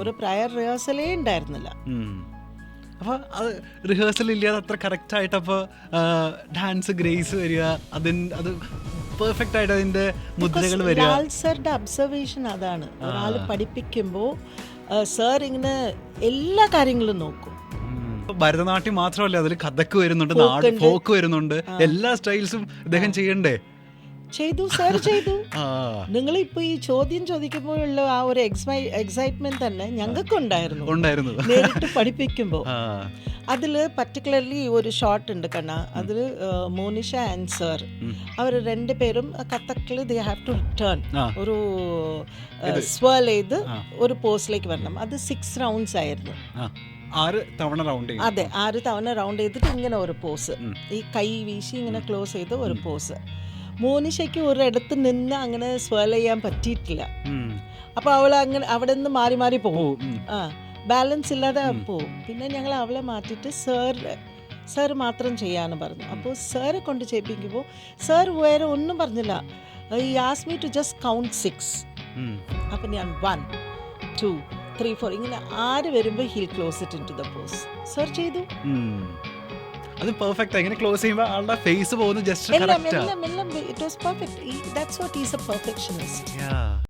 ഒരു പ്രയർ റിഹേഴ്സലേ ഉണ്ടായിരുന്നില്ല. അപ്പോൾ അത് റിഹേഴ്സൽ ഇല്ലാതെ അത്ര കറക്റ്റ് ആയിട്ട് അപ്പോൾ ഡാൻസ് ഗ്രേസ് വരിക അതിന് അത് പെർഫെക്റ്റ് ആയിട്ട് അതിന്റെ മുദ്രകൾ വരിക. ലാൽ സാറിന്റെ അബ്സർവേഷൻ അതാണ്. ഒരാൾ പഠിപ്പിക്കുമ്പോൾ സാർ ഇങ്ങനെ എല്ലാ കാര്യങ്ങളും നോക്കും. ഭരതനാട്യം മാത്രമല്ല അതിൽ കഥക്ക് വരുന്നുണ്ട് നാട് ഫോക്ക് വരുന്നുണ്ട് എല്ലാ സ്റ്റൈൽസും ഇദ്ദേഹം ചെയ്യണ്ടേ? ചെയ്തു സർ ചെയ്തു. നിങ്ങൾ ഇപ്പൊ ഈ ചോദ്യം ചോദിക്കുമ്പോഴുള്ള ആ ഒരു എക്സൈറ്റ്മെന്റ് തന്നെ ഞങ്ങൾക്ക് ഉണ്ടായിരുന്നു. ഉണ്ടായിരുന്നു. നേരിട്ട് പഠിപ്പിക്കുമ്പോൾ ആ. അതിൽ പർട്ടിക്കുലർലി ഒരു ഷോട്ട് ഉണ്ട് കണ്ണ. അതിൽ മോനിഷ ആൻഡ് സർ അവർ രണ്ടുപേരും കത്തക്കിൽ ദേ ഹാവ് ടു റിട്ടേൺ ഒരു സ്വൽ ചെയ്ത് ഒരു പോസ്റ്റിലേക്ക് വരണം. അത് സിക്സ് റൗണ്ട്സ് ആയിരുന്നു. ആറ് തവണ റൗണ്ട് അതെ ആറ് തവണ റൗണ്ട് ചെയ്തിട്ട് ഇങ്ങനെ ഒരു പോസ് ഈ കൈ വീശി ഇങ്ങനെ ക്ലോസ് ചെയ്ത് ഒരു പോസ് മോനിഷയ്ക്ക് ഒരിടത്ത് നിന്ന് അങ്ങനെ സ്വൽ ചെയ്യാൻ പറ്റിയിട്ടില്ല. അപ്പൊ അവൾ അങ്ങനെ അവിടെ നിന്ന് മാറി മാറി പോകും. ആ ബാലൻസ് ഇല്ലാതെ പോകും. പിന്നെ ഞങ്ങൾ അവളെ മാറ്റിട്ട് സാർ സാർ മാത്രം ചെയ്യാന്ന് പറഞ്ഞു. അപ്പോൾ സാറെ കൊണ്ട് ചെയ്യിപ്പിക്കുമ്പോൾ സാർ വേറെ ഒന്നും പറഞ്ഞില്ല. ഈ as me to just count six. അപ്പം ഞാൻ വൺ ടു ത്രീ ഫോർ ഇങ്ങനെ ആര് വരുമ്പോൾ he'll close it in to the pose sir ചെയ്തു. അത് പെർഫെക്റ്റ് ഇങ്ങനെ ക്ലോസ് ചെയ്യുമ്പോൾ ആളുടെ ഫേസ് പോകുന്നത് ജസ്റ്റ് എല്ലാം എല്ലാം എല്ലാം it was perfect that's what is a perfectionist Yeah.